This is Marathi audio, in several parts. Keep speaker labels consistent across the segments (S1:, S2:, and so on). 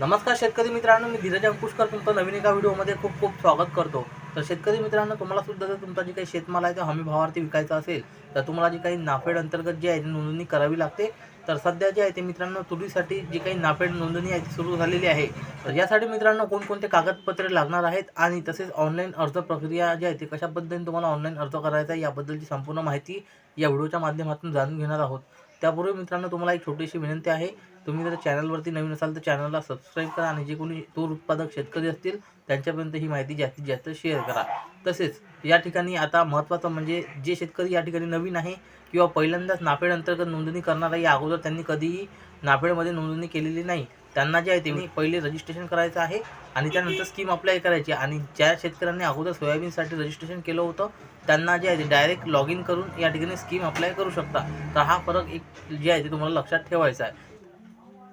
S1: नमस्कार शेतकरी मित्रांनो मी धीरज अंकुशकर तुमचं नवीन एका व्हिडिओमध्ये खूप खूप स्वागत करतो. तर शेतकरी मित्रांनो तुम्हाला सुद्धा जर तुमचा जे काही शेतमाल आहे तो हमी भावावरती विकायचा असेल तर तुम्हाला जी काही नाफेड अंतर्गत जी आहे ती नोंदणी करावी लागते. तर सध्या जे आहे ते मित्रांनो तुरीसाठी जी काही नाफेड नोंदणी आहे ती सुरू झालेली आहे. तर यासाठी मित्रांनो कोणकोणते कागदपत्रे लागणार आहेत आणि तसेच ऑनलाईन अर्ज प्रक्रिया जी आहे ती कशा पद्धतीने तुम्हाला ऑनलाईन अर्ज करायचा आहे याबद्दलची संपूर्ण माहिती या व्हिडिओच्या माध्यमातून जाणून घेणार आहोत. त्यापूर्वी मित्रांनो तुम्हाला एक छोटीशी विनंती आहे. तुम्ही जर चॅनलवरती नवीन असाल तर चॅनलला सबस्क्राईब करा आणि जे कोणी तूर उत्पादक शेतकरी असतील त्यांच्यापर्यंत ही माहिती जास्तीत जास्त शेअर करा. तसेच या ठिकाणी आता महत्त्वाचं म्हणजे जे शेतकरी या ठिकाणी नवीन आहे किंवा पहिल्यांदाच नाफेड अंतर्गत नोंदणी करणार आहे या अगोदर त्यांनी कधीही नाफेडमध्ये नोंदणी केलेली नाही. त्यांना जे आहे त्यांनी पहिले रजिस्ट्रेशन करायचं आहे आणि त्यानंतर स्कीम अप्लाय करायची आणि ज्या शेतकऱ्यांनी अगोदर सोयाबीनसाठी रजिस्ट्रेशन केलं होतं त्यांना जे आहे ते डायरेक्ट लॉग इन करून या ठिकाणी स्कीम अप्लाय करू शकता. तर हा फरक एक जे आहे ते तुम्हाला लक्षात ठेवायचा आहे.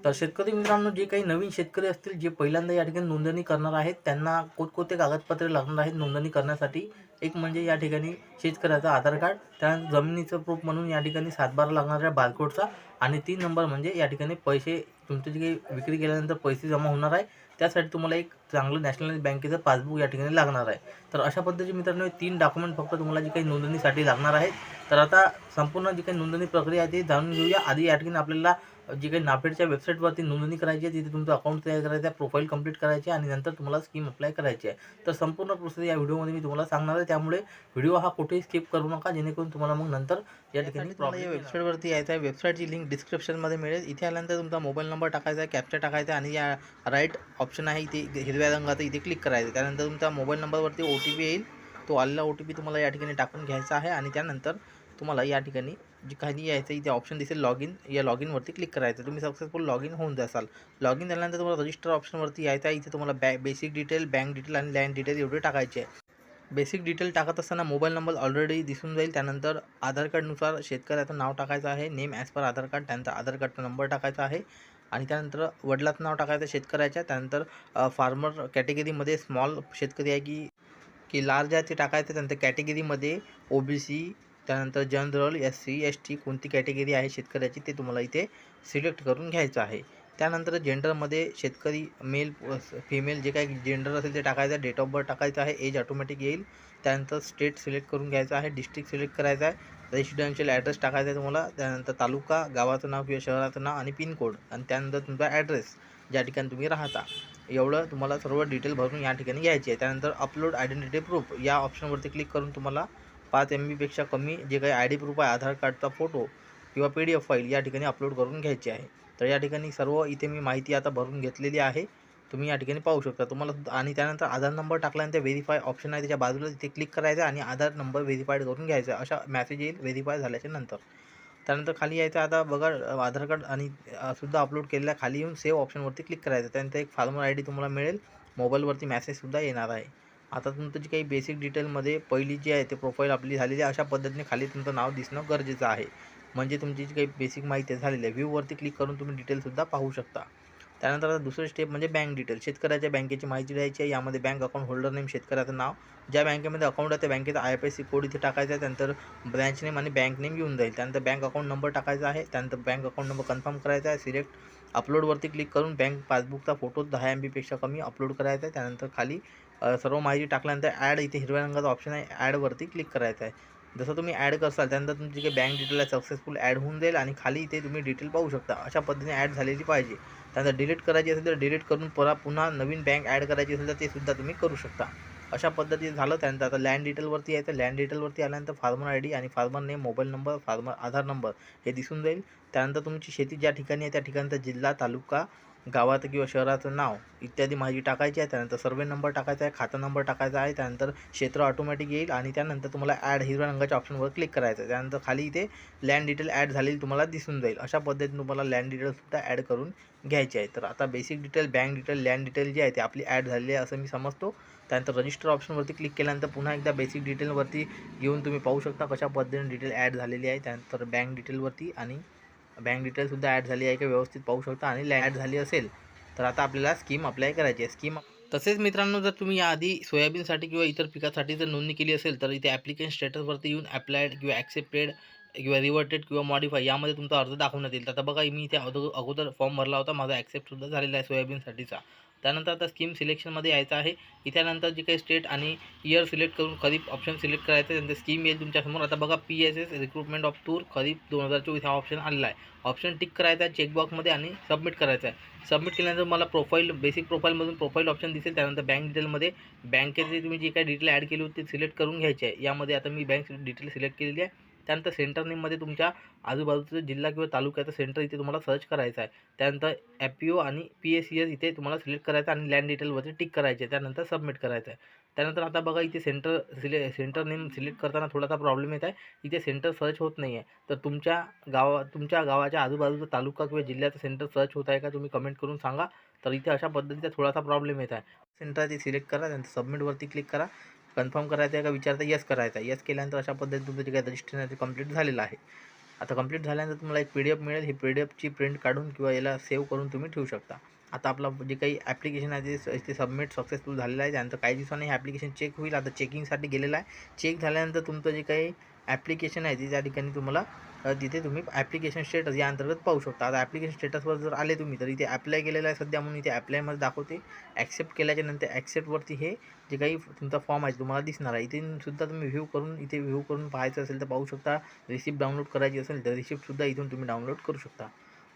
S1: तर शेतकरी मित्रांनो जे काही नवीन शेतकरी असतील जे पहिल्यांदा या ठिकाणी नोंदणी करणार आहेत त्यांना कोणकोणते कागदपत्रे लागणार आहेत नोंदणी करण्यासाठी? एक म्हणजे या ठिकाणी शेतकऱ्याचं आधार कार्ड त्यानंतर जमिनीचं प्रूफ म्हणून या ठिकाणी सातबारा लागणार आहे बारकोडचा आणि तीन नंबर म्हणजे या ठिकाणी पैसे तुमचे जे काही विक्री केल्यानंतर पैसे जमा होणार आहे त्यासाठी तुम्हाला एक चांगलं नॅशनल बँकेचं पासबुक या ठिकाणी लागणार आहे. तर अशा पद्धतीचे मित्रांनो तीन डॉक्युमेंट फक्त तुम्हाला जे काही नोंदणीसाठी लागणार आहेत तर आता संपूर्ण जी काही नोंदणी प्रक्रिया आहे ती जाणून घेऊया. आधी या ठिकाणी आपल्याला जी काही नाफेडच्या वेबसाईटवरती नोंदणी करायची आहे तिथे तुमचं अकाउंट तयार करायचं आहे प्रोफाईल कंप्लीट करायची आहे आणि नंतर तुम्हाला स्कीम अप्लाय करायची आहे. तर संपूर्ण प्रोसेस या व्हिडिओमध्ये मी तुम्हाला सांगणार आहे. त्यामुळे व्हिडिओ हा कुठेही स्किप करू नका. जेणेकरून तुम्हाला मग नंतर या ठिकाणी प्रॉब्लेम या वेबसाईटवरती यायचं आहे. वेबसाईटची लिंक डिस्क्रिप्शनमध्ये मिळेल. इथे आल्यानंतर तुमचा मोबाईल नंबर टाकायचा आहे कॅप्चा टाकायचा आहे आणि या राईट ऑप्शन आहे इथे हिरव्या रंगाचा इथे क्लिक करायचं त्यानंतर तुमच्या मोबाईल नंबरवरती ओ टी पी येईल. तो आलेला ओ टी पी तुम्हाला या ठिकाणी टाकून घ्यायचा आहे आणि त्यानंतर तुम्हाला या ठिकाणी जे काही यायचं इथे ऑप्शन दिसेल लॉग इन या लॉग इनवरती क्लिक करायचं. तुम्ही सक्सेसफुल लॉग इन होऊन जासाल. लॉग इन झाल्यानंतर तुम्हाला रजिस्टर ऑप्शनवरती यायचं आहे. इथे तुम्हाला बॅ बेसिक डिटेल बँक डिटेल आणि लँड डिटेल एवढे टाकायचे आहे. बेसिक डिटेल टाकत असताना मोबाईल नंबर ऑलरेडी दिसून जाईल. त्यानंतर आधार कार्डनुसार शेतकऱ्याचं नाव टाकायचं आहे. Name as per Aadhaar card. त्यानंतर आधार कार्डचा नंबर टाकायचा आहे. आणि त्यानंतर वडिलाचं नाव टाकायचं शेतकऱ्याच्या. त्यानंतर फार्मर कॅटेगरीमध्ये स्मॉल शेतकरी आहे की की लार्ज आहे ते टाकायचं त्यानंतर कॅटेगरीमध्ये ओ बी सी त्यानंतर general S C S T कोणती कॅटेगरी आहे शेतकऱ्याची ते तुम्हाला इथे सिलेक्ट करून घ्यायचं आहे. त्यानंतर जेंडरमध्ये शेतकरी मेल फिमेल जे काही जेंडर असेल ते टाकायचं आहे. डेट ऑफ बर्थ टाकायचं आहे. एज ऑटोमॅटिक येईल. त्यानंतर स्टेट सिलेक्ट करून घ्यायचं आहे. डिस्ट्रिक्ट सिलेक्ट करायचं आहे. रेसिडेन्शियल ॲड्रेस टाकायचा आहे तुम्हाला. त्यानंतर तालुका गावाचं नाव किंवा शहराचं नाव आणि पिनकोड आणि त्यानंतर तुमचा ॲड्रेस ज्या ठिकाणी तुम्ही राहता. एवढं तुम्हाला सर्व डिटेल भरून या ठिकाणी घ्यायची आहे. त्यानंतर अपलोड आयडेंटिटी प्रूफ या ऑप्शनवरती क्लिक करून तुम्हाला पाच एम बीपेक्षा कमी जे काही आय डी प्रूफ आहे आधार कार्डचा फोटो किंवा पी डी एफ फाईल या ठिकाणी अपलोड करून घ्यायची आहे. तर या ठिकाणी सर्व इथे मी माहिती आता भरून घेतलेली आहे. तुम्ही या ठिकाणी पाहू शकता. तुम्हाला आणि त्यानंतर आधार नंबर टाकल्यानंतर व्हेरीफाय ऑप्शन आहे त्याच्या बाजूला तिथे क्लिक करायचं आणि आधार नंबर व्हेरीफाईड करून घ्यायचा. अशा मॅसेज येईल व्हेरीफाय झाल्याच्यानंतर. त्यानंतर खाली यायचं आता बघा आधार कार्ड आणि सुद्धा अपलोड केलेल्या खाली येऊन सेव्ह ऑप्शनवरती क्लिक करायचं त्यानंतर एक फार्मर आय डी तुम्हाला मिळेल. मोबाईलवरती मेसेजसुद्धा येणार आहे. आता तुमचं जी काही बेसिक डिटेलमध्ये पहिली जी आहे ते प्रोफाईल आपली झालेली आहे. अशा पद्धतीने खाली तुमचं नाव दिसणं गरजेचं आहे. म्हणजे तुमची जी काही बेसिक माहिती झालेली आहे. व्ह्यूवरती क्लिक करून तुम्ही डिटेलसुद्धा पाहू शकता. त्यानंतर आता दुसरं स्टेप म्हणजे बँक डिटेल शेतकऱ्याच्या बँकेची माहिती द्यायची आहे. यामध्ये बँक अकाउंट होल्डर नेम शेतकऱ्याचं नाव. ज्या बँकेमध्ये अकाउंट आहे त्या बँकेचा I F S C code इथे टाकायचा आहे. त्यानंतर ब्रँच नेम आणि बँक नेम येऊन जाईल. त्यानंतर बँक अकाउंट नंबर टाकायचा आहे. त्यानंतर बँक अकाउंट नंबर कन्फर्म करायचा आहे. सिलेक्ट अपलोडवरती क्लिक करून बँक पासबुकचा फोटो दहा एम बीपेक्षा कमी अपलोड करायचा आहे. त्यानंतर खाली सर्व माहिती टाकल्यानंतर ॲड इथे हिरव्या रंगाचा ऑप्शन आहे. ॲडवरती क्लिक करायचं आहे. जसं तुम्ही ॲड करसाल त्यानंतर तुमची काही बँक डिटेल आहे सक्सेसफुल ॲड होऊन जाईल. आणि खाली इथे तुम्ही डिटेल पाहू शकता. अशा पद्धतीने ॲड झालेली पाहिजे. त्यानंतर डिलीट करायची असेल तर डिलीट करून परा पुन्हा नवीन बँक ॲड करायची असेल तर ते सुद्धा तुम्ही करू शकता. अशा पद्धतीने झालं. त्यानंतर आता लँड डिटेलवरती यायचं लँड डिटेलवरती आल्यानंतर फार्मर आय डी आणि farmer name mobile number farmer Aadhaar number हे दिसून जाईल. त्यानंतर तुमची शेती ज्या ठिकाणी आहे त्या ठिकाणचा जिल्हा तालुका गावात किंवा शहराचं नाव इत्यादी माहिती टाकायची आहे त्यानंतर सर्वे नंबर टाकायचा आहे खाता नंबर टाकायचा आहे त्यानंतर क्षेत्र ऑटोमॅटिक येईल आणि त्यानंतर तुम्हाला ॲड हिरव्या रंगाच्या ऑप्शनवर क्लिक करायचं आहे. त्यानंतर खाली इथे लँड डिटेल ॲड झालेली तुम्हाला दिसून जाईल. अशा पद्धतीने तुम्हाला लँड डिटेलसुद्धा ॲड करून घ्यायची आहे तर आता basic detail bank detail land detail जी आहे ते आपली ॲड झालेली आहे असं मी समजतो. त्यानंतर रजिस्टर ऑप्शनवरती क्लिक केल्यानंतर पुन्हा एकदा बेसिक डिटेलवरती येऊन तुम्ही पाहू शकता कशा पद्धतीने डिटेल ॲड झालेली आहे. त्यानंतर बँक डिटेलवरती आणि बँक डिटेलसुद्धा ॲड झाली आहे का व्यवस्थित पाहू शकता आणि लँड झाली असेल तर आता आपल्याला स्कीम अप्लाय करायची आहे. स्कीम तसेच मित्रांनो जर तुम्ही याआधी सोयाबीनसाठी किंवा इतर पिकासाठी जर नोंदणी केली असेल तर इथे ॲप्लिकेशन स्टेटसवरती येऊन अप्लायड किंवा ॲक्सेप्टेड किंवा रिवर्टेड किंवा मॉडिफाय यामध्ये तुमचा अर्ज दाखवण्यात येईल. तर आता बघा मी इथे अगोदर अगोदर फॉर्म भरला होता. माझा ॲक्सेप्टसुद्धा झालेला आहे सोयाबीनसाठीचा. त्यानंतर आता स्कीम सिलेक्शनमध्ये यायचं आहे. इथल्यानंतर जे काही स्टेट आणि इयर सिलेक्ट करून खरीप ऑप्शन सिलेक्ट करायचं आहे नंतर स्कीम येईल तुमच्यासमोर आता बघा P S S recruitment of tour kharif दोन हजार चोवीस हा ऑप्शन आलेला आहे. ऑप्शन टिक करायचा आहे चेकबॉक्समध्ये आणि सबमिट करायचं आहे. सबमिट केल्यानंतर मला प्रोफाईल बेसिक प्रोफाईलमधून प्रोफाईल ऑप्शन दिसेल. त्यानंतर बँक डिटेलमध्ये बँकेचे तुम्ही जी काही डिटेल ॲड केली होती ते सिलेक्ट करून घ्यायचे आहे. यामध्ये आता मी बँक डिटेल सिलेक्ट केलेली आहे. त्यानंतर सेंटर नेममध्ये तुमच्या आजूबाजूचं जिल्हा किंवा तालुक्याचं सेंटर इथे तुम्हाला सर्च करायचं आहे. त्यानंतर एफ पी ओ आणि पी एस सी एस इथे तुम्हाला सिलेक्ट करायचं आणि लँड डिटेलवरती टिक करायचे आहे. त्यानंतर सबमिट करायचं आहे. त्यानंतर आता बघा इथे सेंटर सिले सेंटर नेम सिलेक्ट करताना थोडासा प्रॉब्लेम येत आहे. इथे सेंटर सर्च होत नाही आहे तर तुमच्या गावा तुमच्या गावाच्या आजूबाजूचा तालुका किंवा जिल्ह्याचं सेंटर सर्च होत आहे का तुम्ही कमेंट करून सांगा. तर इथे अशा पद्धतीचा थोडासा प्रॉब्लेम येत आहे. सेंटर ते सिलेक्ट करा त्यानंतर सबमिटवरती क्लिक करा. कन्फर्म करायचं आहे का विचारता येस करायचं आहे. येस केल्यानंतर अशा पद्धतीने तुमचं जे काही रजिस्ट्रेशन आहे ते कंप्लीट झालेलं आहे. आता कंप्लीट झाल्यानंतर तुम्हाला एक पी डी एफ मिळेल. ही पी डी एफची प्रिंट काढून किंवा याला सेव्ह करून तुम्ही ठेवू शकता. आता आपला जे काही ॲप्लिकेशन आहे ते ते सबमिट सक्सेसफुल झालेलं आहे. त्यानंतर काही दिवसांनी हे ॲप्लिकेशन चेक होईल. आता चेकिंगसाठी गेलेलं आहे. चेक झाल्यानंतर तुमचं जे काही ॲप्लिकेशन आहे ते त्या ठिकाणी तुम्हाला तिथे तुम्ही ॲप्लिकेशन स्टेटस या अंतर्गत पाहू शकता. आता ॲप्लिकेशन स्टेटसवर जर आले तुम्ही तर इथे अप्लाय केलेलं आहे सध्या म्हणून इथे अप्लायमध्ये दाखवते. ॲक्सेप्ट केल्याच्यानंतर ॲक्सेप्टवरती हे जे काही तुमचा फॉर्म आहे तुम्हाला दिसणार आहे. इथे सुद्धा तुम्ही व्ह्यू करून इथे व्ह्यू करून पाहायचं असेल तर पाहू शकता. रिसिप्ट डाउनलोड करायची असेल तर रिसिप्टसुद्धा इथून तुम्ही डाउनलोड करू शकता.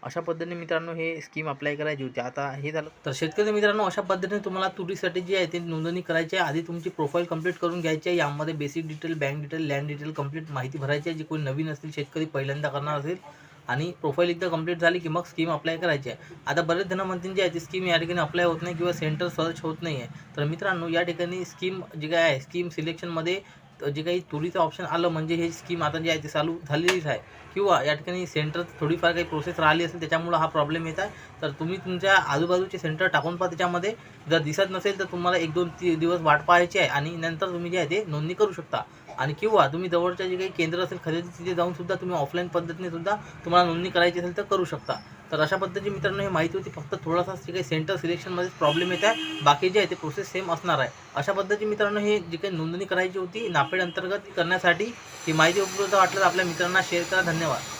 S1: अशा पद्धतीने मित्रांनो हे स्कीम अप्लाय करायची होती. आता हे झालं. तर शेतकरी मित्रांनो अशा पद्धतीने तुम्हाला तुरीसाठी जी आहे ती नोंदणी करायची आहे. आधी तुमची प्रोफाईल कंप्लीट करून घ्यायची आहे. यामध्ये basic detail bank detail land detail complete माहिती भरायची आहे. जी कोणी नवीन असतील शेतकरी पहिल्यांदा करणार असेल आणि प्रोफाईल एकदा कंप्लीट झाली की मग स्कीम अप्लाय करायची आहे. आता बरेच जण म्हणतील जी आहे ती स्कीम या ठिकाणी अप्लाय होत नाही किंवा सेंटर सर्च होत नाही आहे तर मित्रांनो या ठिकाणी स्कीम जी काय आहे स्कीम सिलेक्शनमध्ये जे काही तुरीचं ऑप्शन आलं म्हणजे हे स्कीम आता जी आहे ती चालू झालेलीच आहे. किंवा या ठिकाणी सेंटर थोडीफार काही प्रोसेस राहिली असेल त्याच्यामुळं हा प्रॉब्लेम येत आहे. तर तुम्ही तुमच्या आजूबाजूचे सेंटर टाकून पहा त्याच्यामध्ये जर दिसत नसेल तर तुम्हाला एक दोन ती दिवस वाट पाहायची आहे आणि नंतर तुम्ही जे आहे ते नोंदणी करू शकता. आणि किंवा तुम्ही जवळच्या जे काही केंद्र असेल खरेदी तिथे जाऊनसुद्धा तुम्ही ऑफलाईन पद्धतीने सुद्धा तुम्हाला नोंदणी करायची असेल तर करू शकता. तर अशा पद्धतीची मित्रांनो ही माहिती होती. फक्त थोडासा जे काही सेंटर सिलेक्शनमध्येच प्रॉब्लेम येत आहे. बाकी जे आहे ते प्रोसेस सेम असणार आहे. अशा पद्धतीची मित्रांनो हे जी काही नोंदणी करायची होती नापेड अंतर्गत करण्यासाठी ही माहिती उपलब्ध वाटलं तर आपल्या मित्रांना शेअर करा. धन्यवाद.